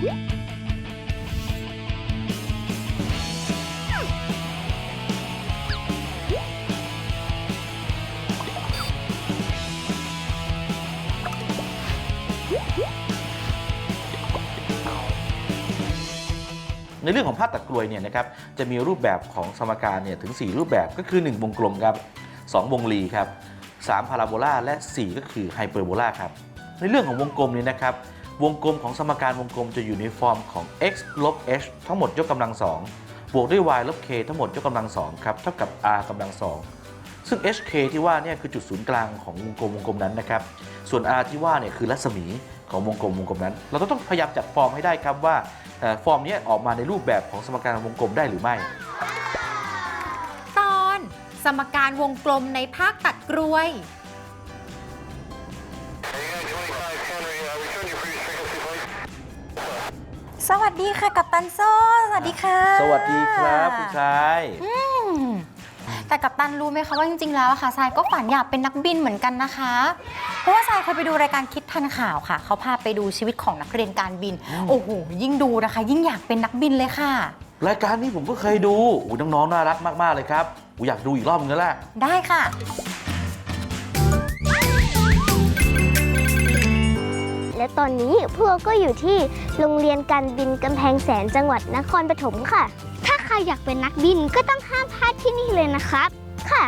ในเรื่องของภาพตัดกรวยเนี่ยนะครับจะมีรูปแบบของสมการเนี่ยถึง 4 รูปแบบก็คือ 1 วงกลมครับ 2 วงรีครับ 3 พาราโบลาและ 4 ก็คือไฮเปอร์โบลาครับ ในเรื่องของวงกลมเนี่ยนะครับ วงกลมของสมการวงกลมจะอยู่ในฟอร์มของ x ลบ h ทั้งหมดยกกำลัง2บวกด้วย y ลบ k ทั้งหมดยกกำลัง2ครับเท่ากับ r กำลัง2ซึ่ง hk ที่ว่าเนี่ยคือจุดศูนย์กลางของวงกลมวงกลมนั้นนะครับส่วน r ที่ว่าเนี่ยคือรัศมีของวงกลมวงกลมนั้น เราต้องพยายามจัดฟอร์มให้ได้ครับว่าฟอร์มนี้ออกมาในรูปแบบของสมการวงกลมได้หรือไม่ ตอน สมการวงกลมในภาคตัดกรวย สวัสดีค่ะกัปตันโซ่สวัสดีค่ะสวัสดีครับคุณชายอืมแต่กัปตันรู้ไหมคะว่าจริงๆแล้วอะค่ะทรายก็ฝันอยากเป็นนักบินเหมือนกันนะคะ เพราะว่าทรายเคยไปดูรายการคิดทันข่าวค่ะ เขาพาไปดูชีวิตของนักเรียนการบิน โอ้โหยิ่งดูนะคะ ยิ่งอยากเป็นนักบินเลยค่ะ รายการนี้ผมก็เคยดูอู้น้องๆน่ารักมากๆเลยครับอู้อยากดูอีกรอบนึงแล้วล่ะได้ค่ะ และตอนนี้พวกเราก็อยู่ที่โรงเรียนการบินกำแพงแสนจังหวัดนครปฐมค่ะ ถ้าใครอยากเป็นนักบินก็ต้องห้ามพลาดที่นี่เลยนะครับ ค่ะ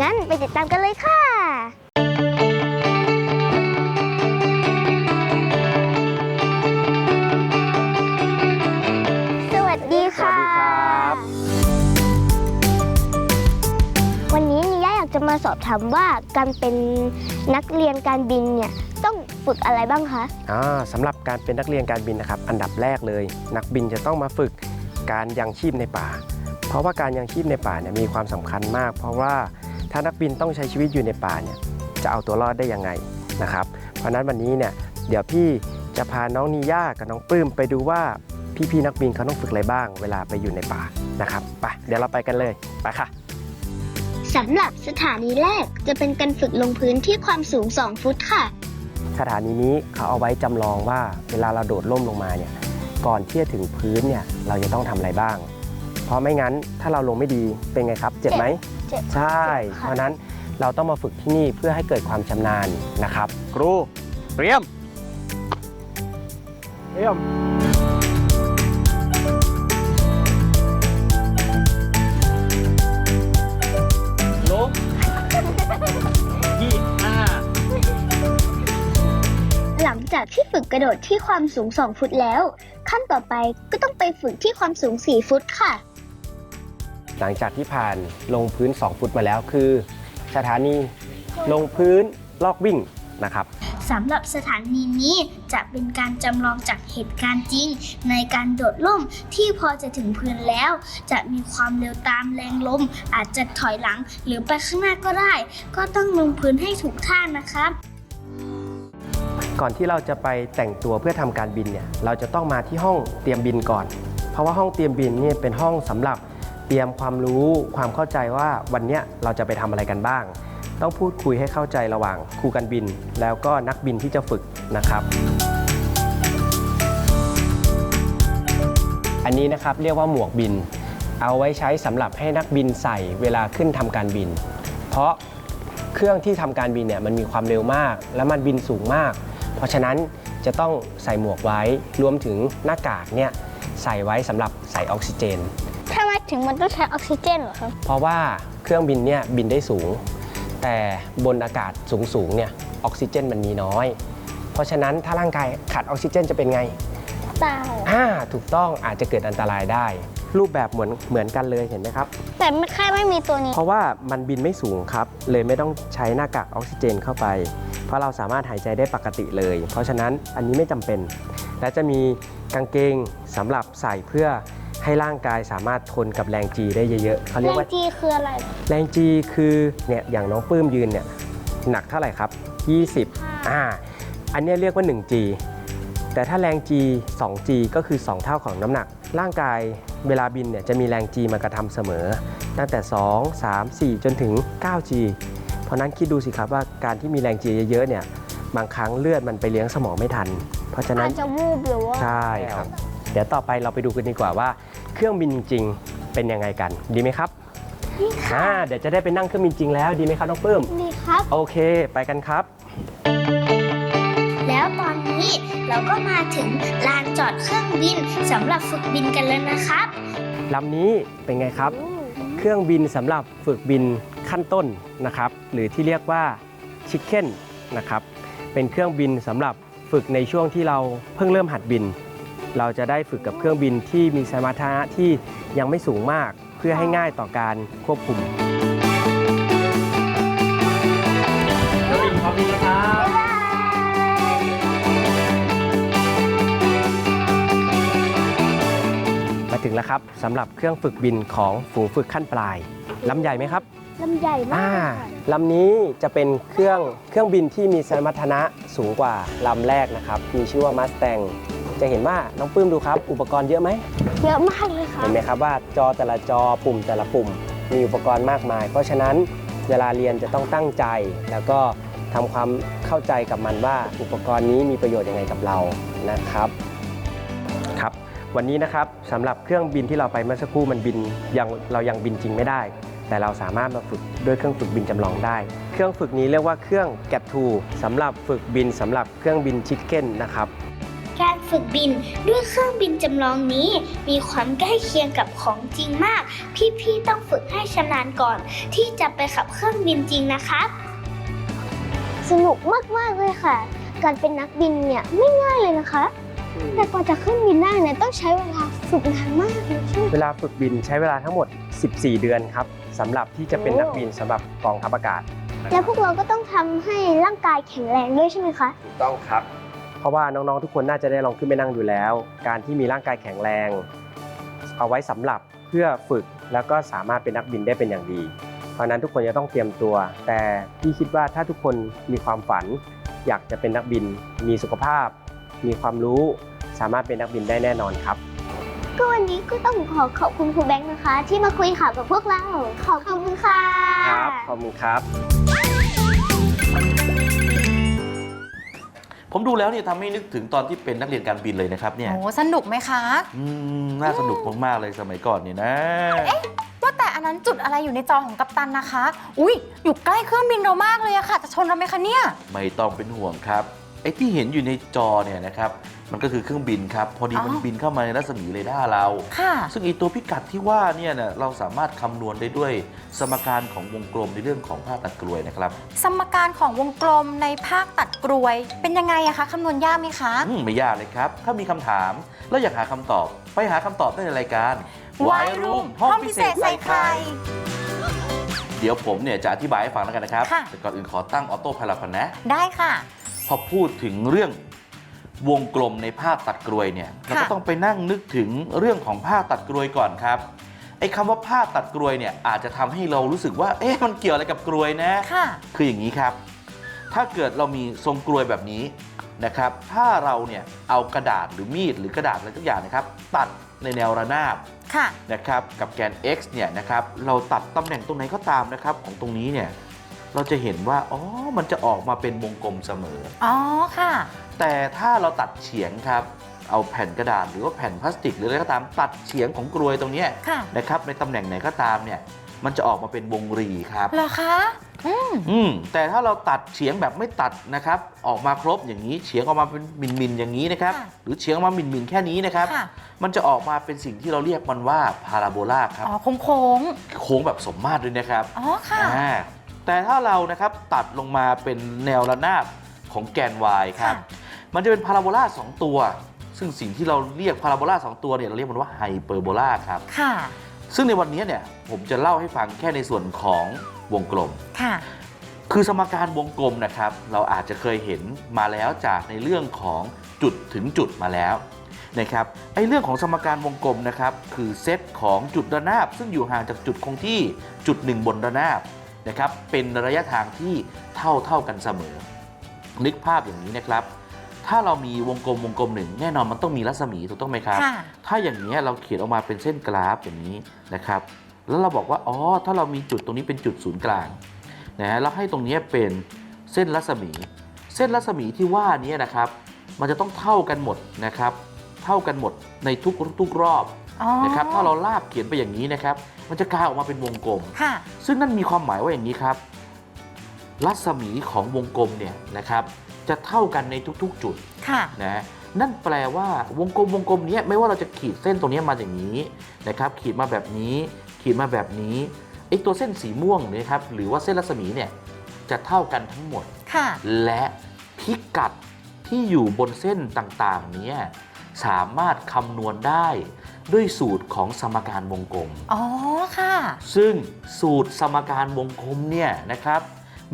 งั้นไปติดตามกันเลยค่ะ สอบถามว่าการเป็นนักเรียนการบินเนี่ยต้องฝึกอะไรบ้างคะอ่าสำหรับการเป็นนักเรียนการบินนะครับ อันดับแรกเลย นักบินจะต้องมาฝึกการยังชีพในป่า เพราะว่าการยังชีพในป่าเนี่ยมีความสำคัญมาก เพราะว่าถ้านักบินต้องใช้ชีวิตอยู่ในป่าเนี่ยจะเอาตัวรอดได้ยังไงนะครับ เพราะฉะนั้นวันนี้เนี่ยเดี๋ยวพี่จะพาน้องนีย่ากับน้องปลื้มไปดูว่าพี่ๆนักบินเขาต้องฝึกอะไรบ้าง เวลาไปอยู่ในป่านะครับไปเดี๋ยวเราไปกันเลยไปค่ะ สำหรับสถานีแรกจะเป็นการฝึกลงพื้นที่ความสูง 2 ฟุตค่ะ สถานีนี้เขาเอาไว้จำลองว่าเวลาเราโดดร่มลงมาเนี่ยก่อนที่จะถึงพื้นเนี่ยเราจะต้องทำอะไรบ้าง เพราะไม่งั้นถ้าเราลงไม่ดีเป็นไงครับ เจ็บไหมเจ็บใช่ เจ็บค่ะ เพราะฉะนั้นเราต้องมาฝึกที่นี่เพื่อให้เกิดความชำนาญนะครับ ครูเตรียมเตรียม จากที่ฝึกกระโดดที่ความสูง 2 ฟุตแล้ว ขั้นต่อไปก็ต้องไปฝึกที่ความสูง 4 ฟุตค่ะ หลังจากที่ผ่านลงพื้น 2 ฟุตมาแล้วคือ สถานีลงพื้นลอกวิ่งนะครับสำหรับสถานีนี้จะเป็นการจำลองจากเหตุการณ์จริง ในการโดดล่มที่พอจะถึงพื้นแล้ว จะมีความเร็วตามแรงลม อาจจะถอยหลังหรือไปข้างหน้าก็ได้ ก็ต้องลงพื้นให้ถูกท่านะครับ ก่อนที่เราจะไปแต่งตัวเพื่อทำการบินเนี่ยเราจะต้องมาที่ห้องเตรียมบินก่อน เพราะว่าห้องเตรียมบินนี่เป็นห้องสำหรับเตรียมความรู้ความเข้าใจว่าวันนี้เราจะไปทำอะไรกันบ้าง ต้องพูดคุยให้เข้าใจระหว่างครูการบิน แล้วก็นักบินที่จะฝึกนะครับ อันนี้นะครับเรียกว่าหมวกบิน เอาไว้ใช้สำหรับให้นักบินใส่เวลาขึ้นทำการบิน เพราะเครื่องที่ทำการบินเนี่ยมันมีความเร็วมาก และมันบินสูงมาก เพราะฉะนั้นจะต้องใส่หมวกไว้รวมถึงหน้ากากเนี่ยใส่ไว้สำหรับใส่ออกซิเจนทำไมถึงมันต้องใช้ออกซิเจนเหรอครับ เพราะว่าเครื่องบินเนี่ยบินได้สูง แต่บนอากาศสูงๆเนี่ยออกซิเจนมันมีน้อย เพราะฉะนั้นถ้าร่างกายขาดออกซิเจนจะเป็นไง ตายอ่าถูกต้องอาจจะเกิดอันตรายได้ รูปแบบเหมือนเหมือนกันเลยเห็นไหมครับ แต่ไม่แค่ไม่มีตัวนี้ เพราะว่ามันบินไม่สูงครับ เลยไม่ต้องใช้หน้ากากออกซิเจนเข้าไป เพราะเราสามารถหายใจได้ปกติเลย เพราะฉะนั้นอันนี้ไม่จำเป็น และจะมีกางเกงสำหรับใส่เพื่อให้ร่างกายสามารถทนกับแรงจีได้เยอะๆเขาเรียกว่าจีคืออะไร แรงจีคือเนี่ยอย่างน้องปื้มยืนเนี่ยหนักเท่าไหร่ครับ 20อ่าอันเนี้ยเรียกว่า 1G แต่ถ้าแรง G 2G ก็คือ 2 เท่าของน้ำหนัก ร่างกาย เวลาบินเนี่ยจะมีแรง G มากระทำเสมอ ตั้งแต่ 2 3 4 จนถึง 9G เพราะนั้นคิดดูสิครับว่าการที่มีแรง G เยอะๆเนี่ยบางครั้งเลือดมันไปเลี้ยงสมองไม่ทัน เพราะฉะนั้อานจจะวูบหรือว่าใช่ครับ เดี๋ยวต่อไปเราไปดูกันดีกว่าว่า เครื่องบินจริงๆเป็นยังไงกัน ดีไหมครับนี่ค่ะอ่าเดี๋ยวจะได้ไปนั่งเครื่องบินจริงแล้วดีไหมครับน้องปื้ม นี่ครับ โอเค ไปกันครับแล้ว ตอนนี้เราก็มาถึงลานจอดเครื่องบินสำหรับฝึกบินกันแล้วนะครับลำนี้เป็นไงครับ เครื่องบินสำหรับฝึกบินขั้นต้นนะครับ หรือที่เรียกว่าชิคเก้นนะครับ เป็นเครื่องบินสำหรับฝึกในช่วงที่เราเพิ่งเริ่มหัดบิน เราจะได้ฝึกกับเครื่องบินที่มีสมรรถนะที่ยังไม่สูงมากเพื่อให้ง่ายต่อการควบคุมเครื่องบินพร้อมบินแล้วครับ ถึงแล้วครับสำหรับเครื่องฝึกบินของฝูงฝึกขั้นปลายลำใหญ่ไหมครับลำใหญ่มาอ่ากลำนี้จะเป็นเครื่องเครื่องบินที่มีสมรรถนะสูงกว่าลำแรกนะครับ มีชื่อว่ามาส a ต g จะเห็นว่าน้องปื้มดูครับ อุปกรณ์เยอะไหม เยอะมากเลยค่ะ เห็นไหมครับว่าจอแต่ละจอปุ่มแต่ละปุ่ม มีอุปกรณ์มากมาย เพราะฉะนั้นเวลาเรียนจะต้องตั้งใจ แล้วก็ทำความเข้าใจกับมันว่าอุปกรณ์นี้มีประโยชน์ยังไงกับเรานะครับครับ วันนี้นะครับสำหรับเครื่องบินที่เราไปเมื่อสักครู่มันบินยังเรายังบินจริงไม่ได้ แต่เราสามารถมาฝึกด้วยเครื่องฝึกบินจำลองได้ เครื่องฝึกนี้เรียกว่าเครื่องแก t ทูสำหรับฝึกบินสำหรับเครื่องบินชิคเก้นนะครับการฝึกบินด้วยเครื่องบินจำลองนี้ มีความใกล้เคียงกับของจริงมาก พี่ๆต้องฝึกให้ชำนาญก่อน ที่จะไปขับเครื่องบินจริงนะครับสนุกมากๆเลยค่ะ การเป็นนักบินเนี่ยไม่ง่ายเลยนะคะ แต่กว่าจะขึ้นบินได้เนี่ยต้องใช้เวลาฝึกนานมากเลยใช่ไหมเวลาฝึกบินใช้เวลาทั้งหมด 14 เดือนครับสำหรับที่จะเป็นนักบินสำหรับกองทัพอากาศแล้วพวกเราก็ต้องทำให้ร่างกายแข็งแรงด้วยใช่ไหมคะ ถูกต้องครับ เพราะว่าน้องๆทุกคนน่าจะได้ลองขึ้นไปนั่งอยู่แล้ว การที่มีร่างกายแข็งแรง เอาไว้สำหรับเพื่อฝึกแล้วก็สามารถเป็นนักบินได้เป็นอย่างดี เพราะฉะนั้นทุกคนจะต้องเตรียมตัว แต่พี่คิดว่าถ้าทุกคนมีความฝัน อยากจะเป็นนักบิน มีสุขภาพ มีความรู้สามารถเป็นนักบินได้แน่นอนครับ ก็วันนี้ก็ต้องขอขอบคุณครูแบงค์นะคะ ที่มาคุยข่าวกับพวกเรา ขอบคุณค่ะ ครับขอบคุณครับ ผมดูแล้วเนี่ยทำให้นึกถึงตอนที่เป็นนักเรียนการบินเลยนะครับเนี่ยโอ้สนุกไหมคะ อืมน่าสนุกมากๆเลยสมัยก่อนเนี่ยนะ ว่าแต่อันนั้นจุดอะไรอยู่ในจอของกัปตันนะคะ อุ้ยอยู่ใกล้เครื่องบินเรามากเลยอะค่ะ จะชนเราไหมคะเนี่ย ไม่ต้องเป็นห่วงครับ ไอ้ที่เห็นอยู่ในจอเนี่ยนะครับมันก็คือเครื่องบินครับ พอดีอ๋อมันบินเข้ามาในรัศมีเรดาร์เราค่ะซึ่งไอีตัวพิกัดที่ว่าเนี่ยนะเราสามารถคำนวณได้ด้วยสมการของวงกลมในเรื่องของภาพตัดกลวยนะครับ สมการของวงกลมในภาคตัดกรวย เป็นยังไงอะคะคำนวณยากไหมคะอืมไม่ยากเลยครับ ถ้ามีคำถามแล้วอยากหาคำตอบ ไปหาคำตอบได้ในรายการ Why Room ห้องพิเศษใส่ไข่เดี๋ยวผมเนี่ยจะอธิบายให้ฟังแล้วกันนะครับค่ะแต่ก่อนอื่นขอตั้งออโต้พายโก่อนนะ ได้ค่ะ พอพูดถึงเรื่องวงกลมในภาพตัดกรวยเนี่ยเราก็ต้องไปนั่งนึกถึงเรื่องของภาพตัดกรวยก่อนครับไอ้คำว่าภาพตัดกรวยเนี่ยอาจจะทำให้เรารู้สึกว่า เอ๊ะมันเกี่ยวอะไรกับกรวยนะค่ะคืออย่างนี้ครับ ถ้าเกิดเรามีทรงกรวยแบบนี้นะครับ ถ้าเราเนี่ยเอากระดาษหรือมีดหรือกระดาษอะไรทุกอย่างนะครับ ตัดในแนวระนาบค่ะนะครับกับแกน x เนี่ยนะครับเราตัดตำแหน่งตรงไหนก็ตามนะครับของตรงนี้เนี่ย เราจะเห็นว่าอ๋อมันจะออกมาเป็นวงกลมเสมอ อ๋อค่ะ แต่ถ้าเราตัดเฉียงครับเอาแผ่นกระดาษหรือว่าแผ่นพลาสติกหรืออะไรก็ตามตัดเฉียงของกรวยตรงเนี้ยค่ะ นะครับในตำแหน่งไหนก็ตามเนี่ยมันจะออกมาเป็นวงรีครับ เหรอคะอืมอืมแต่ถ้าเราตัดเฉียงแบบไม่ตัดนะครับ ออกมาครบอย่างนี้เฉียงออกมาเป็นมินมินๆอย่างนี้นะครับค่ะหรือเฉียงออกมามินมินๆแค่นี้นะครับ ค่ะมันจะออกมาเป็นสิ่งที่เราเรียกมันว่าพาราโบลาครับ อ๋อโค้งโค้งโค้งแบบสมมาตรด้วยนะครับๆอ๋อค่ะ อ่า แต่ถ้าเรานะครับตัดลงมาเป็นแนวระนาบของแกน y ครับค่ะมันจะเป็นพาราโบลาสองตัว ซึ่งสิ่งที่เราเรียกพาราโบลาสองตัวเนี่ยเราเรียกมันว่าไฮเปอร์โบลาครับ ค่ะ ซึ่งในวันนี้เนี่ยผมจะเล่าให้ฟังแค่ในส่วนของวงกลม ค่ะ คือสมการวงกลมนะครับ เราอาจจะเคยเห็นมาแล้วจากในเรื่องของจุดถึงจุดมาแล้วนะครับไอ้เรื่องของสมการวงกลมนะครับ คือเซตของจุดระนาบ ซึ่งอยู่ห่างจากจุดคงที่จุดหนึ่งบนระนาบ นะครับเป็นระยะทางที่เท่าเท่ากันเสมอ นึกภาพอย่างนี้นะครับ ถ้าเรามีวงกลมวงกลมหนึ่งแน่นอนมันต้องมีรัศมีถูกต้องไหมครับค่ะถ้าอย่างนี้ยเราเขียนออกมาเป็นเส้นกราฟอย่างนี้นะครับ แล้วเราบอกว่าอ๋อถ้าเรามีจุดตรงนี้เป็นจุดศูนย์กลางนะฮะแล้วให้ตรงเนี้ยเป็นเส้นรัศมี เส้นรัศมีที่ว่านี้นะครับ มันจะต้องเท่ากันหมดนะครับ เท่ากันหมดในทุกทุกรอบอ๋อนะครับ ถ้าเราลากเขียนไปอย่างนี้นะครับ มันจะกลายออกมาเป็นวงกลม ค่ะ ซึ่งนั่นมีความหมายว่าอย่างนี้ครับ รัศมีของวงกลมเนี่ยนะครับ จะเท่ากันในทุกๆ จุดค่ะ นะนั่นแปลว่าวงกลมวงกลมเนี้ยไม่ว่าเราจะขีดเส้นตรงเนี้ยมาอย่างนี้นะครับ ขีดมาแบบนี้ขีดมาแบบนี้ไอ้ตัวเส้นสีม่วงเนี่ยครับหรือว่าเส้นรัศมีเนี่ยจะเท่ากันทั้งหมด ค่ะ และพิกัดที่อยู่บนเส้นต่างๆเนี้ สามารถคำนวณได้ด้วยสูตรของสมการวงกลม อ๋อ ค่ะ ซึ่งสูตรสมการวงกลมเนี่ยนะครับ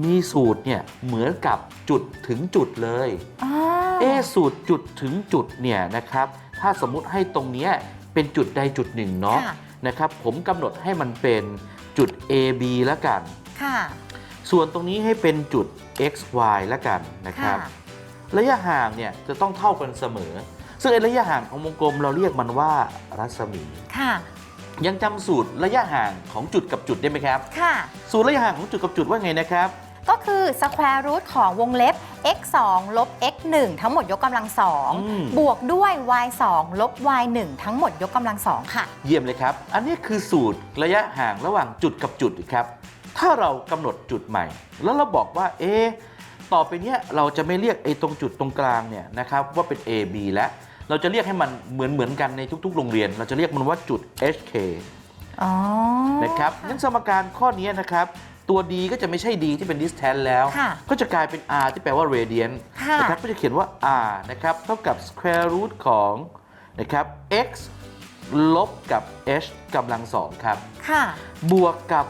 มีสูตรเนี่ยเหมือนกับจุดถึงจุดเลยอ๋อเอะสูตรจุดถึงจุดเนี่ยนะครับ ถ้าสมมุติให้ตรงเนี้ยเป็นจุดใดจุดหนึ่งเนาะค่ะ นะครับ ผมกำหนดให้มันเป็นจุด A B แล้วกัน ค่ะ ส่วนตรงนี้ให้เป็นจุด x y แล้วกันนะครับค่ะระยะห่างเนี่ยจะต้องเท่ากันเสมอ ซึ่งไอ้ระยะห่างของวงกลมเราเรียกมันว่ารัศมี ค่ะ ยังจำสูตรระยะห่างของจุดกับจุดได้ไหมครับ ค่ะ สูตรระยะห่างของจุดกับจุดว่าไงนะครับ ก็คือ square root ของวงเล็บ x 2ลบ x 1ทั้งหมดยกกำลังสองอืม บวกด้วย y 2ลบ y 1ทั้งหมดยกกำลังสองค่ะ เยี่ยมเลยครับ อันนี้คือสูตรระยะห่างระหว่างจุดกับจุดครับ ถ้าเรากำหนดจุดใหม่ แล้วเราบอกว่า เอะต่อไปเนี้ยเราจะไม่เรียกไอ้ตรงจุดตรงกลางเนี่ยนะครับว่าเป็น A B แล้ว เราจะเรียกให้มันเหมือนเหมือนกันในทุก ๆ โรงเรียน เราจะเรียกมันว่าจุด HK อ๋อนะครับงั้นสมการข้อนี้นะครับ ตัว d ก็จะไม่ใช่ d ที่เป็น distance แล้ว ค่ะก็จะกลายเป็น r ที่แปลว่า radian ค่ะ นะครับก็จะเขียนว่า r นะครับเท่ากับ square root ของนะครับ x ลบกับ h กำลังสองครับ ค่ะ บวกกับ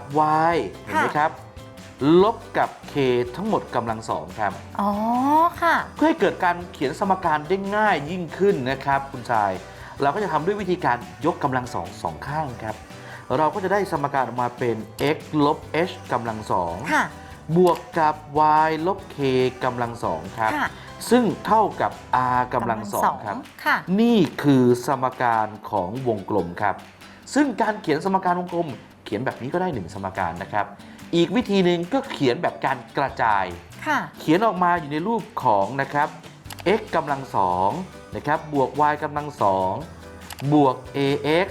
y เห็นไหมค่ะ ครับ ลบกับ k ทั้งหมดกำลังสองครับ อ๋อ ค่ะ เพื่อให้เกิดการเขียนสมการได้ง่ายยิ่งขึ้นนะครับ คุณชาย เราก็จะทำด้วยวิธีการยกกำลังสองสองข้างครับ เราก็จะได้สมการออกมาเป็น x ลบ h กำลังสองค่ะ บวกกับ y ลบ k กำลังสองครับ ค่ะซึ่งเท่ากับ r กำลังสองครับ ค่ะ นี่คือสมการของวงกลมครับ ซึ่งการเขียนสมการวงกลม เขียนแบบนี้ก็ได้หนึ่งสมการนะครับ อีกวิธีหนึ่งก็เขียนแบบการกระจาย ค่ะ เขียนออกมาอยู่ในรูปของนะครับ x กำลังสองนะครับบวก y กำลังสองบวก ax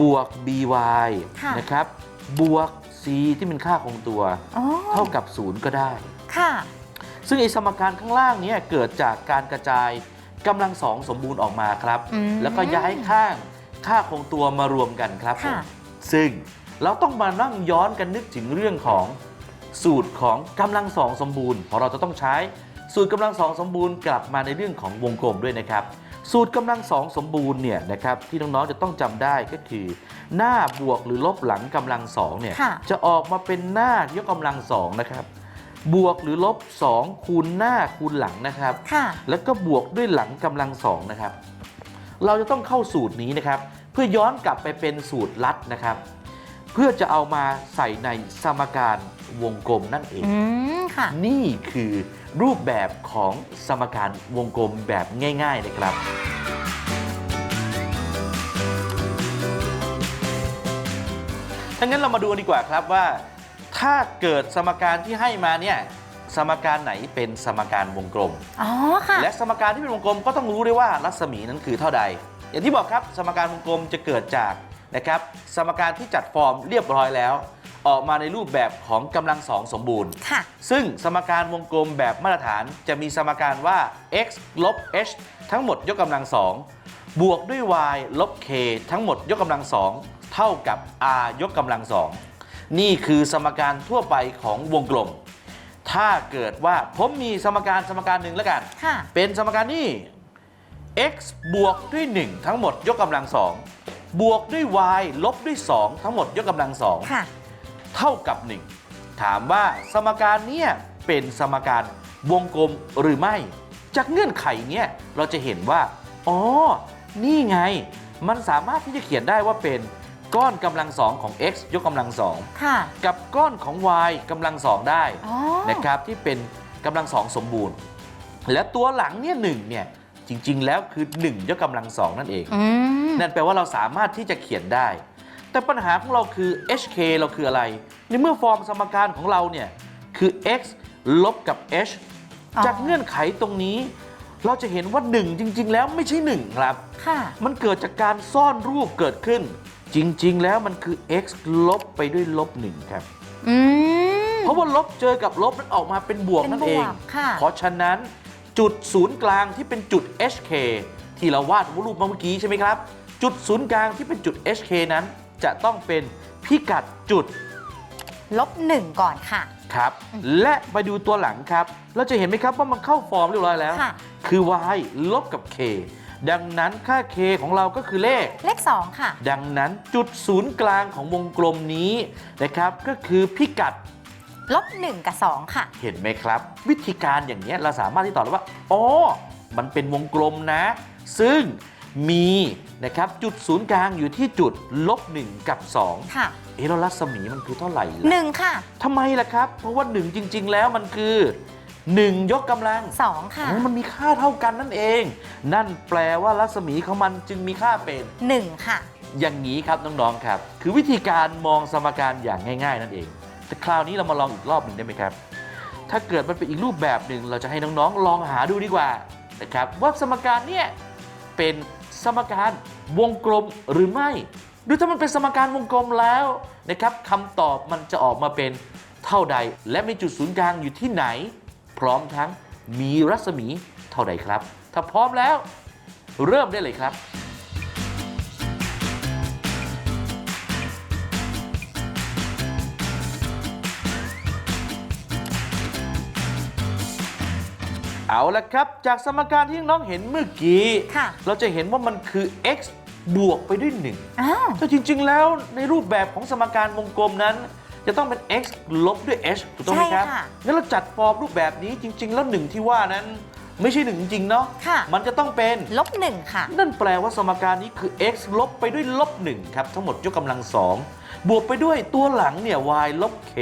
บวก by ค่ะ นะครับบวก c ที่เป็นค่าคงตัว อ๋อเท่ากับ 0 ก็ได้ ค่ะ ซึ่งไอ้สมการข้างล่างเนี้เกิดจากการกระจายกำลังสองสมบูรณ์ออกมาครับ อืมแล้วก็ย้ายข้างค่าคงตัวมารวมกันครับผมค่ะซึ่ง เราต้องมานั่งย้อนกันนึกถึงเรื่องของสูตรของกำลังสองสมบูรณ์เพราะเราจะต้องใช้สูตรกำลังสองสมบูรณ์กลับมาในเรื่องของวงกลมด้วยนะครับ สูตรกำลังสองสมบูรณ์เนี่ยนะครับที่น้องๆจะต้องจำได้ก็คือ หน้าบวกหรือลบหลังกำลังสองเนี่ยค่ะจะออกมาเป็นหน้ายกกำลังสองนะครับบวกหรือลบ 2 คูณหน้าคูณหลังนะครับค่ะแล้วก็บวกด้วยหลังกำลังสองนะครับ เราจะต้องเข้าสูตรนี้นะครับ เพื่อย้อนกลับไปเป็นสูตรลัดนะครับ เพื่อจะเอามาใส่ในสมการวงกลมนั่นเอง อืมค่ะ นี่คือรูปแบบของสมการวงกลมแบบง่ายๆนะครับถ้างั้นเรามาดูกันดีกว่าครับว่า ถ้าเกิดสมการที่ให้มาเนี่ยสมการไหนเป็นสมการวงกลม อ๋อค่ะ และสมการที่เป็นวงกลมก็ต้องรู้ด้วยว่ารัศมีนั้นคือเท่าใด อย่างที่บอกครับ สมการวงกลมจะเกิดจาก นะครับสมการที่จัดฟอร์มเรียบร้อยแล้ว ออกมาในรูปแบบของกำลังสองสมบูรณ์ ค่ะ ซึ่งสมการวงกลมแบบมาตรฐานจะมีสมการว่า x ลบ h ทั้งหมดยกกำลังสองบวกด้วย y ลบ k ทั้งหมดยกกำลังสองเท่ากับ r ยกกำลังสองนี่คือสมการทั่วไปของวงกลม ถ้าเกิดว่าผมมีสมการสมการหนึ่งแล้วกัน ค่ะ เป็นสมการนี่ x บวกด้วย 1 ทั้งหมดยกกำลังสอง บวกด้วย y ลบด้วย 2 ทั้งหมดยกกำลังสองค่ะ เท่ากับ 1 ถามว่าสมการเนี้ยเป็นสมการวงกลมหรือไม่ จากเงื่อนไขเนี้ยเราจะเห็นว่า อ๋อ นี่ไง มันสามารถที่จะเขียนได้ว่าเป็นก้อนกำลังสองของ x ยกกำลังสอง ค่ะ กับก้อนของ y กำลังสองได้อ๋อ นะครับที่เป็นกำลังสองสมบูรณ์ และตัวหลังเนี่ยหนึ่งเนี่ย จริง ๆ แล้วคือ1ยกกำลังสองนั่นเอง อืมนั่นแปลว่าเราสามารถที่จะเขียนได้ แต่ปัญหาของเราคือ hk เราคืออะไร ในเมื่อฟอร์มสมการของเราเนี่ย คือ x ลบกับ h อ๋อ จากเงื่อนไขตรงนี้ เราจะเห็นว่า 1 จริง ๆ แล้วไม่ใช่ 1 ครับ ค่ะ มันเกิดจากการซ่อนรูปเกิดขึ้น จริง ๆ แล้วมันคือ x ลบไปด้วยลบ1ครับ อืม เพราะว่าลบเจอกับลบนั้นออกมาเป็นบวกเป็นนั่นบเอวงกค่ะ เพราะฉะนั้น จุดศูนย์กลางที่เป็นจุด HK ที่เราวาดรูปมาเมื่อกี้ใช่ไหมครับ จุดศูนย์กลางที่เป็นจุด HK นั้น จะต้องเป็นพิกัดจุดลบหนึ่งก่อนค่ะ ครับ และไปดูตัวหลังครับ เราจะเห็นไหมครับว่ามันเข้าฟอร์มเรียบร้อยแล้วค่ะคือ y ลบกับ k ดังนั้นค่า k ของเราก็คือเลข เลขสองค่ะ ดังนั้นจุดศูนย์กลางของวงกลมนี้นะครับ ก็คือพิกัด ลบหนึ่งกับสองค่ะ เห็นไหมครับ วิธีการอย่างนี้ยเราสามารถที่ตอบได้ว่าอ๋อมันเป็นวงกลมนะ ซึ่งมีนะครับจุดศูนย์กลางอยู่ที่จุดลบ1กับ2ค่ะ เอ๊ะแล้วรัศมีมันคือเท่าไหร่หล่ะนึ่งค่ะทำไมล่ะครับ เพราะว่า 1 จริง ๆ แล้วมันคือ 1 ยกกำลังสองค่ะโอ้มันมีค่าเท่ากันนั่นเอง นั่นแปลว่ารัศมีของมันจึงมีค่าเป็นหนึ่งค่ะ อย่างนี้ครับน้องๆครับ คือวิธีการมองสมการอย่างง่าย ๆ นั่นเอง แต่คราวนี้เรามาลองอีกรอบหนึ่งได้ไหมครับ ถ้าเกิดมันเป็นอีกรูปแบบหนึ่งเราจะให้น้องๆ ลองหาดูดีกว่านะครับว่าสมการเนี่ยเป็นสมการวงกลมหรือไม่ ดูถ้ามันเป็นสมการวงกลมแล้วนะครับคำตอบมันจะออกมาเป็นเท่าใด และมีจุดศูนย์กลางอยู่ที่ไหน พร้อมทั้งมีรัศมีเท่าใดครับ ถ้าพร้อมแล้ว เริ่มได้เลยครับ เอาละครับ จากสมการที่น้องเห็นเมื่อกี้ ค่ะเราจะเห็นว่ามันคือ x บวกไปด้วย1อ้าวแต่จริง ๆ แล้วในรูปแบบของสมการวงกลมนั้น จะต้องเป็น x ลบด้วย h ถูกต้องไหมครับ ใช่ค่ะ งั้นเราจัดฟอร์มรูปแบบนี้จริง ๆ แล้ว1ที่ว่านั้น ไม่ใช่1จริงๆเนาะค่ะ มันจะต้องเป็น ลบหนึ่งค่ะ นั่นแปลว่าสมการนี้คือ x ลบไปด้วยลบ1ครับ ทั้งหมดยกกำลัง 2 บวกไปด้วยตัวหลังเนี่ย y ลบ k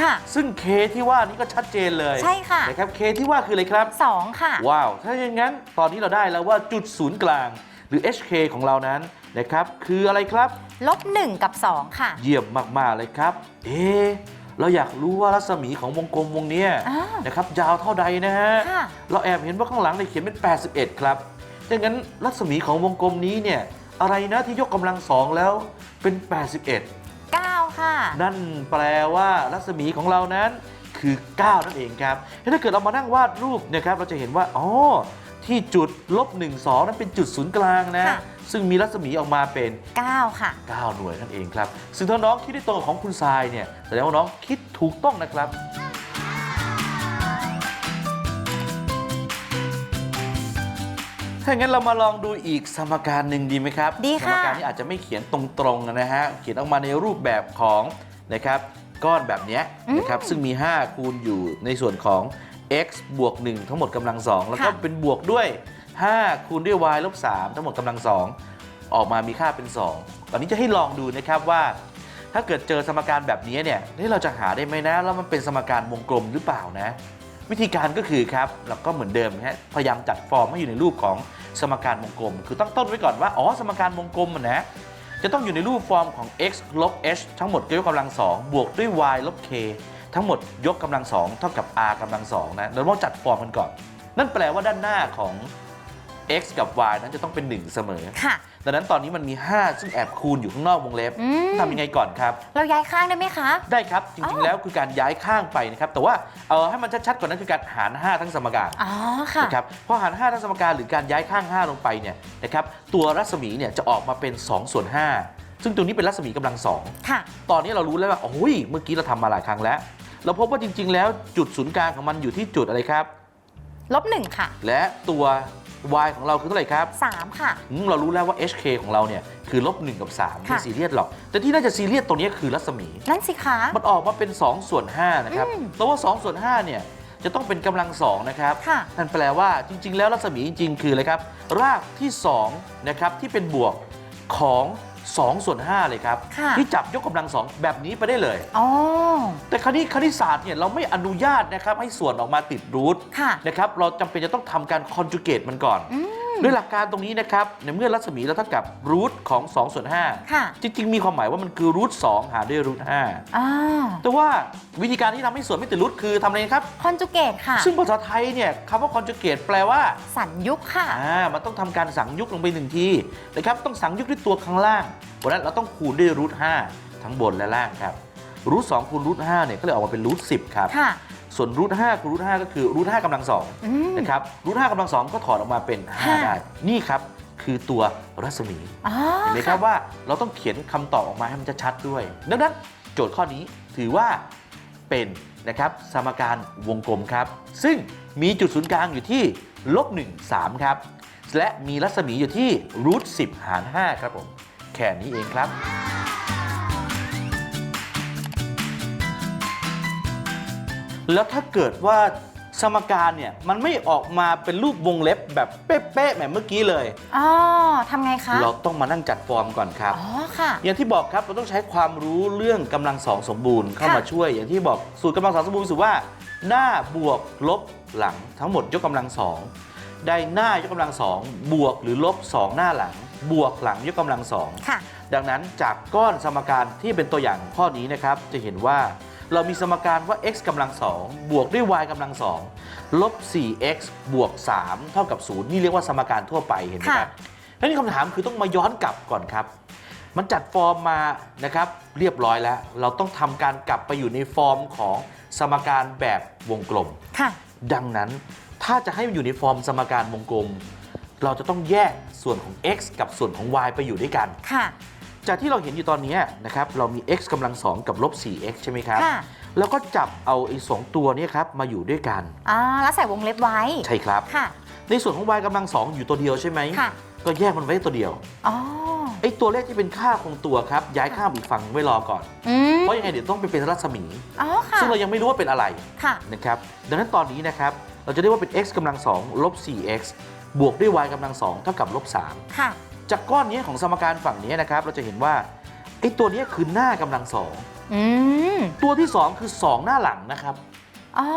ค่ะ ซึ่ง k ที่ว่านี้ก็ชัดเจนเลยใช่ค่ะ นะครับ k ที่ว่าคืออะไรครับ สองค่ะ ว้าว ถ้าอย่างนั้นตอนนี้เราได้แล้วว่าจุดศูนย์กลาง หรือ HK ของเรานั้นนะครับ คืออะไรครับ ลบหนึ่งกับสองค่ะ เยี่ยมมาก ๆ เลยครับ เอ๊ะ เราอยากรู้ว่ารัศมีของวงกลมวงเนี้ยอ้าวนะครับยาวเท่าใดนะฮะ ค่ะ เราแอบเห็นว่าข้างหลังเนี่ยเขียนเป็น 81 ครับดังนั้นรัศมีของวงกลมนี้เนี่ยอะไรนะที่ยกกำลังสองแล้วเป็น 81เก้าค่ะ นั่นแปลว่ารัศมีของเรานั้นคือ 9 นั่นเองครับถ้าเกิดเรามานั่งวาดรูปเนะครับเราจะเห็นว่าอ๋อที่จุดลบ1 2 นั้นเป็นจุดศูนย์กลางนะ ค่ะ ซึ่งมีรัศมีออกมาเป็นเก้าค่ะ 9 หน่วยนั่นเองครับ ซึ่งถ้าน้องคิดได้ตรงกับของคุณทรายเนี่ยแสดงว่าน้องคิดถูกต้องนะครับ ถ้าอย่างนั้นเรามาลองดูอีกสมการหนึ่งดีไหมครับดีสค่ะมการนี้อาจจะไม่เขียนตรงๆนะฮะ เขียนออกมาในรูปแบบของนะครับก้อนแบบเนี้ยนะครับ ซึ่งมี 5 คูณอยู่ในส่วนของ x บวก 1 ทั้งหมดกำลัง 2 แล้วก็ค่ะ เป็นบวกด้วย 5คูณด้วย y ลบ3ทั้งหมดกำลัง 2 ออกมามีค่าเป็น2ตอนนี้จะให้ลองดูนะครับว่า ถ้าเกิดเจอสมการแบบนี้เนี่ยเฮ้ยเราจะหาได้ไหมนะ แล้วมันเป็นสมการวงกลมหรือเปล่านะ วิธีการก็คือครับเราก็เหมือนเดิมฮะพยายามจัดฟอร์มให้อยู่ในรูปของสมการวงกลม คือตั้งต้นไว้ก่อนว่าอ๋อสมการวงกลมนะจะต้องอยู่ในรูปฟอร์มของ x ลบ h ทั้งหมดยกกำลัง 2 บวกด้วย y ลบ k ทั้งหมดยกกำลัง 2 เท่ากับ r กำลัง2นะเราต้องจัดฟอร์มกันก่อน นั่นแปลว่าด้านหน้าของ x กับ y นั้นจะต้องเป็น 1 เสมอ ค่ะ ดังนั้นตอนนี้มันมี 5 ซึ่งแอบคูณอยู่ข้างนอกวงเล็บอืม ทำยังไงก่อนครับ เราย้ายข้างได้ไหมคะ ได้ครับจอ๋ริงอๆแล้วคือการย้ายข้างไปนะครับ แต่ว่าเออให้มันชัดๆกว่านั้นคือการหาร 5 ทั้งสมการอ๋อค่ะ นะครับพอหาร 5 ทั้งสมการหรือการย้ายข้าง 5 ลงไปเนี่ยนะครับตัวรัศมีเนี่ยจะออกมาเป็น2ส่วน5ซึ่งตรงนี้เป็นรัศมีกำลังค่ะ2ตอนนี้เรารู้แล้วว่าโอ้ยเมื่อกี้เราทำมาหลายครั้งแล้ว เราพบว่าจริง ๆ แล้วจุดศูนย์กลางของมันอยู่ที่จุดอะไรครับ ลบหนึ่งค่ะ และตัว y ของเราคือเท่าไหร่ครับสามค่ะ อืมเรารู้แล้วว่า hk ของเราเนี่ยคือลบ1กับ3ไม่ค่ะ ซีเรียสหรอก แต่ที่น่าจะซีเรียสตรงนี้คือรัศมี นั่นสิคะ มันออกมาเป็น2ส่วน5นะครับอืมแต่ว่า2ส่วน5เนี่ยจะต้องเป็นกำลัง2นะครับ ค่ะ นั่นแปลว่าจริง ๆ แล้วรัศมีจริง ๆ คืออะไรครับ รากที่2นะครับที่เป็นบวกของ 2 ส่วน 5 เลยครับ ค่ะ ที่จับยกกำลัง2แบบนี้ไปได้เลย อ๋อ แต่คราวนี้คณิตศาสตร์เนี่ยเราไม่อนุญาตนะครับให้ส่วนออกมาติดรูทค่ะ นะครับเราจำเป็นจะต้องทำการคอนจูเกตมันก่อน อืม ด้วยหลักการตรงนี้นะครับ ในเมื่อรัศมีเราเท่ากับรูทของ2ส่วนค่ะ 5จริง ๆ มีความหมายว่ามันคือรูท2หารด้วยรูทอ่า5แต่ว่าวิธีการที่ทำให้ส่วนไม่ติดรูทคือทำอะไรครับ คอนจูเกตค่ะ ซึ่งภาษาไทยเนี่ยคำว่า conjugate แปลว่า สัญยุกต์ค่ะ อ่า มันต้องทำการสังยุกลงไปหนึ่งทีนะครับ ต้องสังยุกด้วยตัวข้างล่างเพราะฉะนั้นเราต้องคูณด้วยรูท5ทั้งบนและล่างครับ รูท2คูณรูท5เนี่ยก็เลยออกมาเป็นรูท10ครับ ค่ะ ส่วนรูท5คูณรูท5ก็คือรูท5กำลังสองอืมนะครับรูท5กำลังสองก็ถอดออกมาเป็นค่ะ5ได้นี่ครับคือตัวรัศมีอ๋อเห็นไหมครับว่าเราต้องเขียนคำตอบออกมาให้มันชัดๆด้วย ดังนั้นโจทย์ข้อนี้ถือว่าเป็นนะครับสมการวงกลมครับ ซึ่งมีจุดศูนย์กลางอยู่ที่ลบ1 3ครับ และมีรัศมีอยู่ที่รูท10 หาร 5 ครับผม แค่นี้เองครับ แล้วถ้าเกิดว่าสมการเนี่ยมันไม่ออกมาเป็นรูปวงเล็บแบบเป๊ะๆแบบเมื่อกี้เลย อ๋อทำไงคะ เราต้องมานั่งจัดฟอร์มก่อนครับ อ๋อ ค่ะ อย่างที่บอกครับเราต้องใช้ความรู้เรื่องกำลังสองสมบูรณ์เข้ามาค่ะช่วย อย่างที่บอกสูตรกำลังสองสมบูรณ์สูตรว่า หน้าบวกลบหลังทั้งหมดยกกำลังสองได้หน้ายกกำลังสองบวกหรือลบสองหน้าหลัง บวกหลังยกกำลังสองค่ะดังนั้นจากก้อนสมการที่เป็นตัวอย่างข้อนี้นะครับจะเห็นว่า เรามีสมการว่า x กำลังสองบวกด้วย y กำลังสองลบ 4x บวก 3 เท่ากับ 0 นี่เรียกว่าสมการทั่วไปเห็นไหมครับแล้วนี่คำถามคือต้องมาย้อนกลับก่อนครับ มันจัดฟอร์มมานะครับเรียบร้อยแล้ว เราต้องทำการกลับไปอยู่ในฟอร์มของสมการแบบวงกลมค่ะดังนั้นถ้าจะให้มันอยู่ในฟอร์มสมการวงกลม เราจะต้องแยกส่วนของ x กับส่วนของ y ไปอยู่ด้วยกันค่ะ จากที่เราเห็นอยู่ตอนนี้นะครับเรามี x กำลัง2กับลบ 4x ใช่ไหมครับค่ะแล้วก็จับเอาไอ้สองตัวเนี้ครับมาอยู่ด้วยกันอ่าแล้วใส่วงเล็บไว้ ใช่ครับค่ะ ในส่วนของ y กำลัง2อยู่ตัวเดียวใช่ไหมค่ะก็แยกมันไว้ตัวเดียวอ๋อไอ้ตัวเลขที่เป็นค่าคงตัวครับ ย้ายข้ามอีกฝั่งไว้รอก่อนอืมเพราะยังไงเดี๋ยวต้องไปเป็นรัศมีอ๋อค่ะซึ่งเรายังไม่รู้ว่าเป็นอะไรค่ะนะครับดังนั้นตอนนี้นะครับเราจะเรียกว่าเป็น x กำลัง2ลบ 4x บวกด้วย y กำลัง2เท่ากับลบ3ค่ะ จากก้อนนี้ของสมการฝั่งนี้นะครับ เราจะเห็นว่าไอ้ตัวนี้คือหน้ากำลังสองอืมตัวที่ 2 คือ 2 หน้าหลังนะครับอ๋อ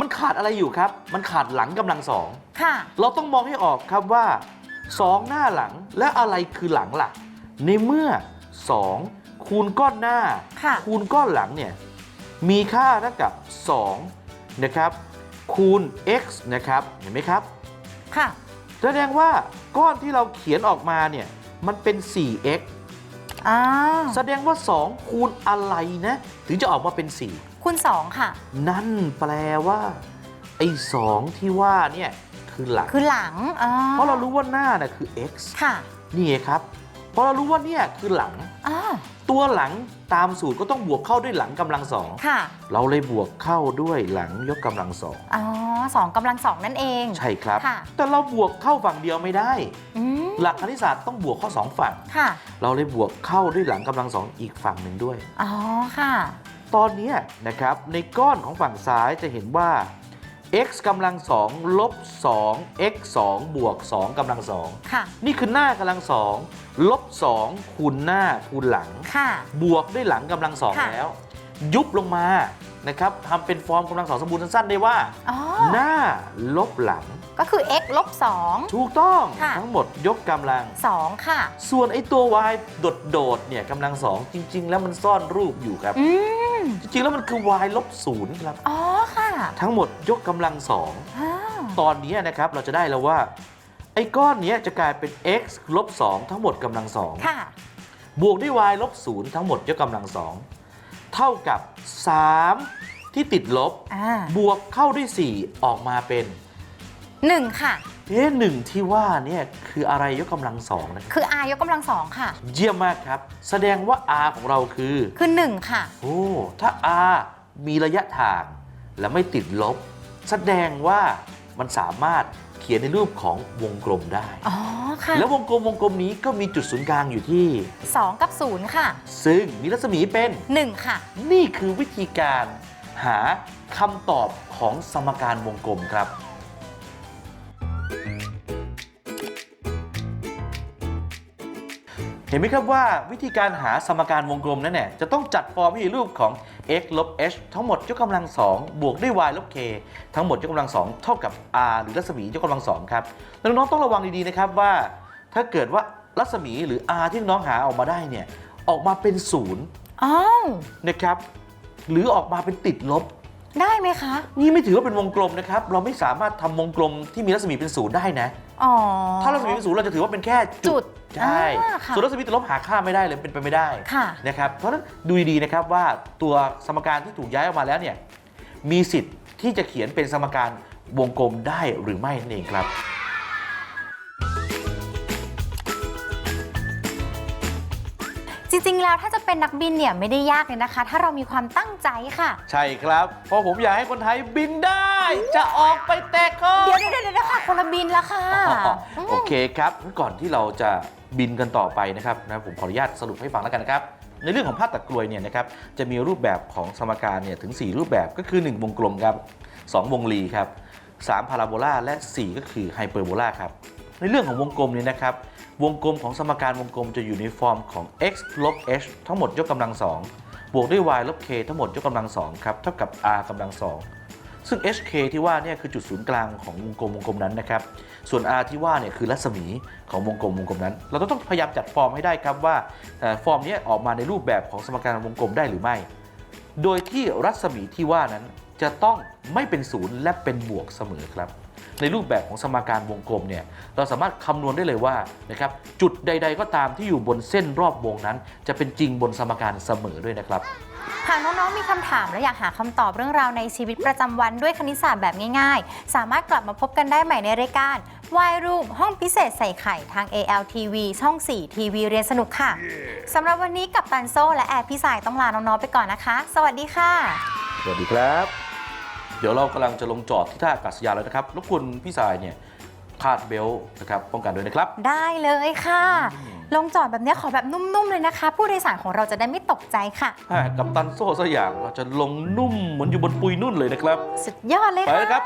มันขาดอะไรอยู่ครับ มันขาดหลังกำลังสองค่ะเราต้องมองให้ออกครับว่า 2 หน้าหลังและอะไรคือหลังหลักในเมื่อ 2 คูณก้อนหน้าค่ะคูณก้อนหลังเนี่ยมีค่าเท่ากับ2นะครับคูณ x นะครับเห็นไหมครับ ค่ะ แสดงว่าก้อนที่เราเขียนออกมาเนี่ยมันเป็น 4x อ่าแสดงว่า 2 คูณอะไรนะ ถึงจะออกมาเป็น4คูณสองค่ะนั่นแปลว่า ไอ้สองที่ว่าเนี่ยคือหลังคือหลังอ๋อเพราะเรารู้ว่าหน้าน่ะคือ x ค่ะ นี่ไงครับเพราะเรารู้ว่าเนี่ยคือหลังอ๋อตัวหลังตามสูตรก็ต้องบวกเข้าด้วยหลังกำลังสอง ค่ะ เราเลยบวกเข้าด้วยหลังยกกำลังสอง อ๋อสองกำลังสองนั่นเอง ใช่ครับ ค่ะ แต่เราบวกเข้าฝั่งเดียวไม่ได้ อืมหลักคณิตศาสตร์ต้องบวกเข้าสองฝั่ง ค่ะ เราเลยบวกเข้าด้วยหลังกำลังสองอีกฝั่งหนึ่งด้วย อ๋อ ค่ะ ตอนเนี้ยนะครับในก้อนของฝั่งซ้ายจะเห็นว่า x กำลังสองลบ2 x 2บวก2กำลังสองค่ะ นี่คือหน้ากำลังสองลบ2คูณหน้าคูณหลัง ค่ะ บวกด้วยหลังกำลังสองค่ะ แล้ว ยุบลงมา นะครับทำเป็นฟอร์มกำลังสองสมบูรณ์สั้นๆได้ว่า อ๋อ หน้าลบหลัง ก็คือ x ลบสองถูกต้องค่ะ ทั้งหมดยกกำลังสองค่ะ ส่วนไอ้ตัว y โดดๆเนี่ยกำลังสองจริง ๆ แล้วมันซ่อนรูปอยู่ครับ อืม จริง ๆ แล้วมันคือ y ลบศูนย์ครับ อ๋อ ค่ะทั้งหมดยกกำลังสองอ้าวตอนนี้นะครับเราจะได้แล้วว่า ไอ้ก้อนเนี้ยจะกลายเป็น x ลบ2ทั้งหมดกำลังสองค่ะ บวกด้วย y ลบ0ทั้งหมดยกกำลังสอง เท่ากับ 3 ที่ติดลบ อ่าบวกเข้าด้วย 4 ออกมาเป็น หนึ่งค่ะ เอ๊ะหนึ่งที่ว่าเนี่ยคืออะไรยกกำลังสองนะครับคือ r ยกกำลังสองค่ะ เยี่ยมมากครับ แสดงว่า r ของเราคือ คือหนึ่งค่ะ โอ้ ถ้า r มีระยะทาง และไม่ติดลบ แสดงว่ามันสามารถ เขียนในรูปของวงกลมได้ อ๋อค่ะแล้ววงกลมวงกลมนี้ก็มีจุดศูนย์กลางอยู่ที่ สองกับศูนย์ค่ะซึ่งมีรัศมีเป็น หนึ่งค่ะ นี่คือวิธีการหาคำตอบของสมการวงกลมครับ เห็นไหมครับว่าวิธีการหาสมการวงกลมนั้นเนี่ยจะต้องจัดฟอร์มให้อยู่รูปของ x ลบ h ทั้งหมดยกกำลัง2บวกด้วย y ลบ k ทั้งหมดยกกำลัง2เท่ากับ r หรือรัศมียกกำลัง2ครับแล้วน้องๆต้องระวังดีๆนะครับว่า ถ้าเกิดว่ารัศมีหรือ r ที่น้องหาออกมาได้เนี่ยออกมาเป็นศูนย์อ้าวนะครับหรือออกมาเป็นติดลบ ได้ไหมคะ นี่ไม่ถือว่าเป็นวงกลมนะครับ เราไม่สามารถทำวงกลมที่มีรัศมีเป็นศูนย์ได้นะ อ๋อ ถ้ารัศมีเป็นศูนย์เราจะถือว่าเป็นแค่จุจุดดใช่อ่าค่ะส่วนรัศมีติดลบหาค่าไม่ได้เลยเป็นไปไม่ได้ค่ะ นะครับเพราะฉะนั้นดูดีๆนะครับว่าตัวสมการที่ถูกย้ายออกมาแล้วเนี่ยมีสิทธิ์ที่จะเขียนเป็นสมการวงกลมได้หรือไม่นั่นเองครับ จริงๆ แล้วถ้าจะเป็นนักบินเนี่ยไม่ได้ยากเลยนะคะ ถ้าเรามีความตั้งใจค่ะ ใช่ครับ เพราะผมอยากให้คนไทยบินได้ จะออกไปแตกคอเดี๋ยวเดี๋ยวเดี๋ยวค่ะคนละบินละค่ะอ๋อโอเคครับก่อนที่เราจะบินกันต่อไปนะครับนะผมขออนุญาตสรุปให้ฟังแล้วกันนะครับในเรื่องของภาพตัดกลวยเนี่ยนะครับจะมีรูปแบบของสมการเนี่ยถึง 4 รูปแบบก็คือ 1 วงกลมครับ 2 วงรีครับ3พาราโบลาและ 4 ก็คือไฮเปอร์โบลาครับในเรื่องของวงกลมเนี่ยนะครับ วงกลมของสมการวงกลมจะอยู่ในฟอร์มของ x ลบ h ทั้งหมดยกกำลัง2บวกด้วย y ลบ k ทั้งหมดยกกำลัง2ครับเท่ากับ r กำลัง2ซึ่ง hk ที่ว่าเนี่ยคือจุดศูนย์กลางของวงกลมวงกลมนั้นนะครับส่วน r ที่ว่าเนี่ยคือรัศมีของวงกลมวงกลมนั้น เราต้องพยายามจัดฟอร์มให้ได้ครับว่าเอ่ฟอร์มนี้ออกมาในรูปแบบของสมการวงกลมได้หรือไม่ โดยที่รัศมีที่ว่านั้นจะต้องไม่เป็นศูนย์และเป็นบวกเสมอครับ ในรูปแบบของสมการวงกลมเนี่ยเราสามารถคำนวณได้เลยว่านะครับจุดใด ๆ ก็ตามที่อยู่บนเส้นรอบวงนั้น จะเป็นจริงบนสมการเสมอด้วยนะครับหากน้องๆมีคำถามและอยากหาคำตอบเรื่องราวในชีวิตประจำวันด้วยคณิตศาสตร์แบบง่าย ๆ สามารถกลับมาพบกันได้ใหม่ในรายการวายรูมห้องพิเศษใส่ไข่ทาง ALTV ช่อง 4 ทีวีเรียนสนุกค่ะสำหรับวันนี้กับตันโซและแอร์พี่สายต้องลาน้องๆไปก่อนนะคะ สวัสดีค่ะ สวัสดีครับ เดี๋ยวเรากำลังจะลงจอดที่ท่าอากาศยานแล้วนะครับรบกวนพี่สายเนี่ยคาดเบลต์นะครับป้องกันด้วยนะครับ ได้เลยค่ะ ลงจอดแบบนี้ขอแบบนุ่มๆเลยนะคะ ผู้โดยสารของเราจะได้ไม่ตกใจค่ะอ่ากับตันโซ่สักอย่างเราจะลงนุ่มเหมือนอยู่บนปุยนุ่นเลยนะครับ สุดยอดเลยไปค่ะแล้วครับ